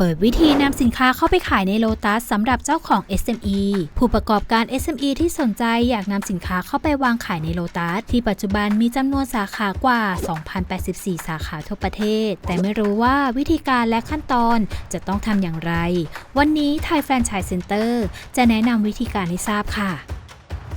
เปิดวิธีนำสินค้าเข้าไปขายในโลตัสสำหรับเจ้าของ SME ผู้ประกอบการ SME ที่สนใจอยากนำสินค้าเข้าไปวางขายในโลตัสที่ปัจจุบันมีจำนวนสาขากว่า 2,084 สาขาทั่วประเทศ แต่ไม่รู้ว่าวิธีการและขั้นตอนจะต้องทำอย่างไร วันนี้ไทยแฟรนไชส์เซ็นเตอร์จะแนะนำวิธีการให้ทราบค่ะ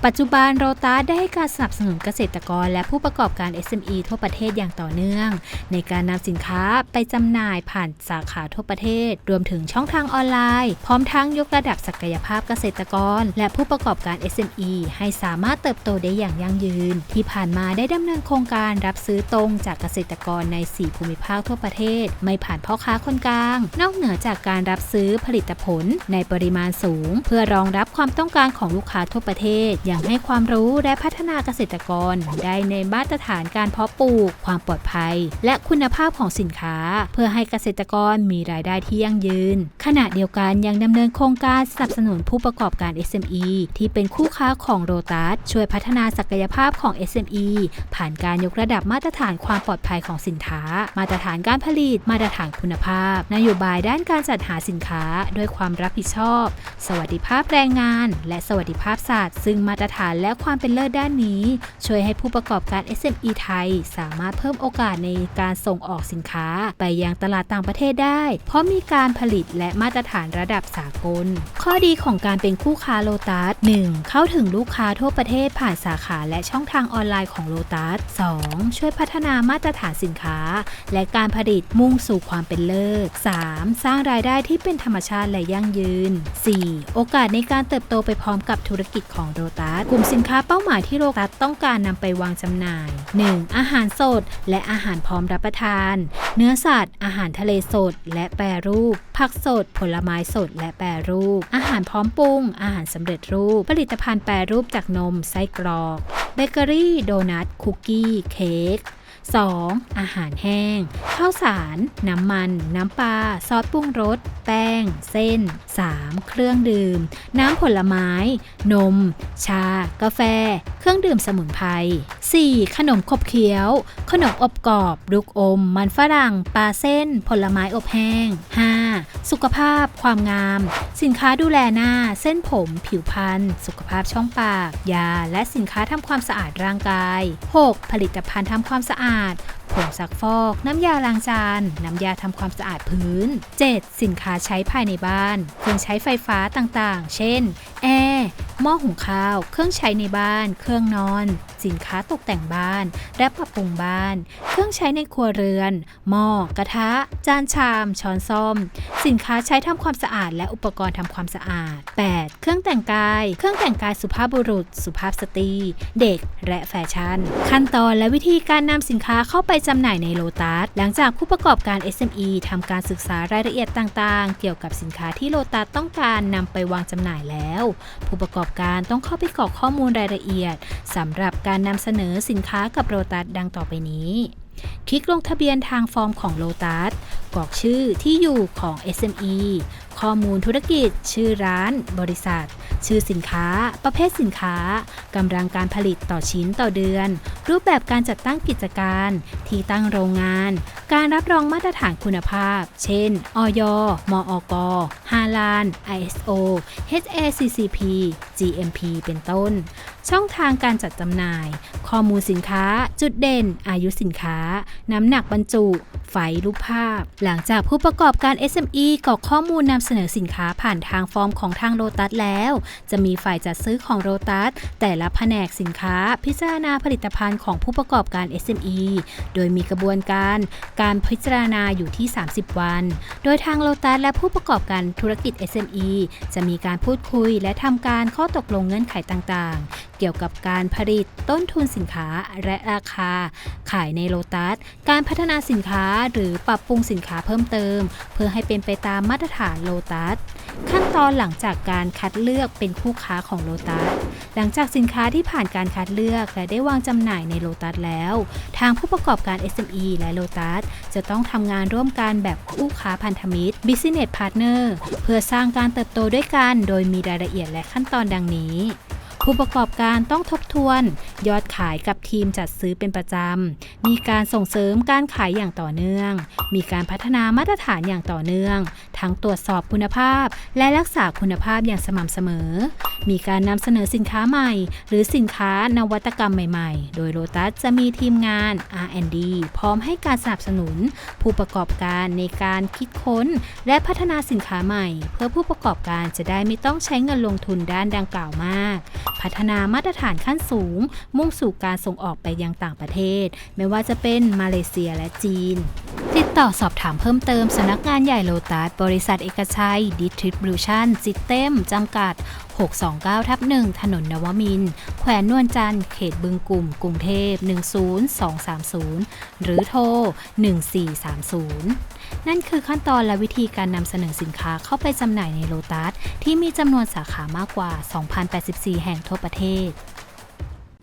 ปัจจุบันโรตัสได้ให้การสนับสนุนเกษตรกรและผู้ประกอบการ SME ทั่วประเทศอย่างต่อเนื่อง ในการนำสินค้าไปจำหน่ายผ่านสาขาทั่วประเทศ รวมถึงช่องทางออนไลน์ พร้อมทั้งยกระดับศักยภาพเกษตรกร และผู้ประกอบการ SME ให้สามารถเติบโตได้อย่างยั่งยืน ที่ผ่านมาได้ดำเนินโครงการรับซื้อตรงจากเกษตรกรใน 4 ภูมิภาคทั่วประเทศ ไม่ผ่านพ่อค้าคนกลาง นอกเหนือจากการรับซื้อผลิตผลในปริมาณสูง เพื่อรองรับความต้องการของลูกค้าทั่วประเทศย่างให้ความรู้และพัฒนาเกษตรกร ได้ในมาตรฐานการเพาะปลูก ความปลอดภัย และคุณภาพของสินค้า เพื่อให้เกษตรกรมีรายได้ที่ยั่งยืน ขณะเดียวกันยังดำเนินโครงการสนับสนุนผู้ประกอบการ SME ที่เป็นคู่ค้าของโรตัสช่วยพัฒนาศักยภาพของ SME ผ่านการยกระดับมาตรฐานความปลอดภัยของสินค้า มาตรฐานการผลิต มาตรฐานคุณภาพ นโยบายด้านการจัดหาสินค้า ด้วยความรับผิดชอบ สวัสดิภาพแรงงาน และสวัสดิภาพศาสตร์ซึ่งมาตรฐานและความเป็นเลิศด้านนี้ ช่วยให้ผู้ประกอบการ SME ไทย สามารถเพิ่มโอกาสในการส่งออกสินค้าไปยังตลาดต่างประเทศได้ เพราะมีการผลิตและมาตรฐานระดับสากล ข้อดีของการเป็นคู่ค้าโลตัส 1. เข้าถึงลูกค้าทั่วประเทศผ่านสาขาและช่องทางออนไลน์ของโลตัส 2. ช่วยพัฒนามาตรฐานสินค้า และการผลิตมุ่งสู่ความเป็นเลิศ 3. สร้างรายได้ที่เป็นธรรมชาติและยั่งยืน 4. โอกาสในการเติบโตไปพร้อมกับธุรกิจของโลตัสกลุ่มสินค้าเป้าหมายที่โลตัสต้องการนำไปวางจำหน่าย 1. อาหารสด และอาหารพร้อมรับประทาน เนื้อสัตว์ อาหารทะเลสด และแปรรูป ผักสด ผลไม้สด และแปรรูป อาหารพร้อมปรุง อาหารสำเร็จรูป ผลิตภัณฑ์แปรรูปจากนม ไส้กรอก เบเกอรี่ โดนัท คุกกี้ เค้ก 2. อาหารแห้ง ข้าวสาร น้ำมัน น้ำปลา ซอสปรุงรส แป้ง เส้น 3. เครื่องดื่ม น้ำผลไม้ นม ชา กาแฟ เครื่องดื่มสมุนไพร 4. ขนมขบเคี้ยว ขนมอบกรอบ ลูกอม มันฝรั่ง ปลาเส้น ผลไม้อบแห้ง 5. สุขภาพ ความงาม สินค้าดูแลหน้า เส้นผม ผิวพรรณ สุขภาพช่องปาก ยา และสินค้าทำความสะอาดร่างกาย 6. ผลิตภัณฑ์ทำความสะอาดาด งซักฟอก น้ำยาล้างจาน น้ำยาทำความสะอาดพื้น 7. สินค้าใช้ภายในบ้าน เครื่องใช้ไฟฟ้าต่างๆ เช่น แอร์หม้อหุงข้าว เครื่องใช้ในบ้าน เครื่องนอน สินค้าตกแต่งบ้าน และปรับปรุงบ้าน เครื่องใช้ในครัวเรือน หม้อ กระทะ จานชาม ช้อนส้อม สินค้าใช้ทำความสะอาด และอุปกรณ์ทำความสะอาด 8. เครื่องแต่งกาย เครื่องแต่งกายสุภาพบุรุษ สุภาพสตรี เด็ก และแฟชั่น ขั้นตอนและวิธีการนำสินค้าเข้าไปจำหน่ายในโลตัสหลังจากผู้ประกอบการ SME ทำการศึกษารายละเอียดต่างๆ เกี่ยวกับสินค้าที่โลตัสต้องการนำไปวางจำหน่ายแล้ว ผู้ประกอบการต้องเข้าไปกรอกข้อมูลรายละเอียดสำหรับการนำเสนอสินค้ากับโลตัสดังต่อไปนี้คลิกลงทะเบียนทางฟอร์มของโลตัสกรอกชื่อที่อยู่ของ SME ข้อมูลธุรกิจ ชื่อร้าน บริษัท ชื่อสินค้า ประเภทสินค้ากำลังการผลิตต่อชิ้นต่อเดือน รูปแบบการจัดตั้งกิจการ ที่ตั้งโรงงาน การรับรองมาตรฐานคุณภาพ เช่น อยมอกฮาลาน ISO HACCP GMP เป็นต้น ช่องทางการจัดจำหน่าย ข้อมูลสินค้า จุดเด่น อายุสินค้า น้ำหนักบรรจุ ไฟรูปภาพ หลังจากผู้ประกอบการ SME กรอกข้อมูลนำเสนอสินค้าผ่านทางฟอร์มของทางโลตัสแล้ว จะมีฝ่ายจัดซื้อของโลตัสแต่ละแผนกสินค้าพิจารณาผลิตภัณฑ์ของผู้ประกอบการ SME โดยมีกระบวนการการพิจารณาอยู่ที่ 30 วัน โดยทางโลตัสและผู้ประกอบการธุรกิจ SME จะมีการพูดคุยและทำการข้อตกลงเงื่อนไขต่างๆเกี่ยวกับการผลิตต้นทุนสินค้าและราคา ขายในโลตัส การพัฒนาสินค้าหรือปรับปรุงสินค้าเพิ่มเติม เพื่อให้เป็นไปตามมาตรฐานโลตัส ขั้นตอนหลังจากการคัดเลือกเป็นคู่ค้าของโลตัส หลังจากสินค้าที่ผ่านการคัดเลือกและได้วางจำหน่ายในโลตัสแล้ว ทางผู้ประกอบการ SME และโลตัส จะต้องทำงานร่วมกันแบบคู่ค้าพันธมิตร Business Partner เพื่อสร้างการเติบโตด้วยกัน โดยมีรายละเอียดและขั้นตอนดังนี้ ผู้ประกอบการต้องทบทวน ยอดขายกับทีมจัดซื้อเป็นประจำ มีการส่งเสริมการขายอย่างต่อเนื่อง มีการพัฒนามาตรฐานอย่างต่อเนื่อง ทั้งตรวจสอบคุณภาพ และรักษาคุณภาพอย่างสม่ำเสมอ มีการนำเสนอสินค้าใหม่ หรือสินค้านวัตกรรมใหม่ๆ โดยโ o ตัสจะมีทีมงาน R&D พร้อมให้การสนับสนุน ผู้ประกอบการในการคิดค้น และพัฒนาสินค้าใหม่ เพื่อผู้ประกอบการจะได้ไม่ต้องใช้เงินลงทุนด้านดังกล่าวมากพัฒนามาตรฐานขั้นสูง มุ่งสู่การส่งออกไปยังต่างประเทศ ไม่ว่าจะเป็นมาเลเซียและจีน ติดต่อสอบถามเพิ่มเติมสำนักงานใหญ่โลตัสบริษัทเอกชัย Distribution System จำกัด 629ทับ1ถนนนวมิน แขวนนวลจันทร์เขตบึงกลุ่ม กรุงเทพ 10230 หรือโทร 1430 นั่นคือขั้นตอนและวิธีการนำเสนอสินค้าเข้าไปจำหน่ายในโลตัสที่มีจำนวนสาขามากกว่า 2,084 แห่งทั่วประเทศ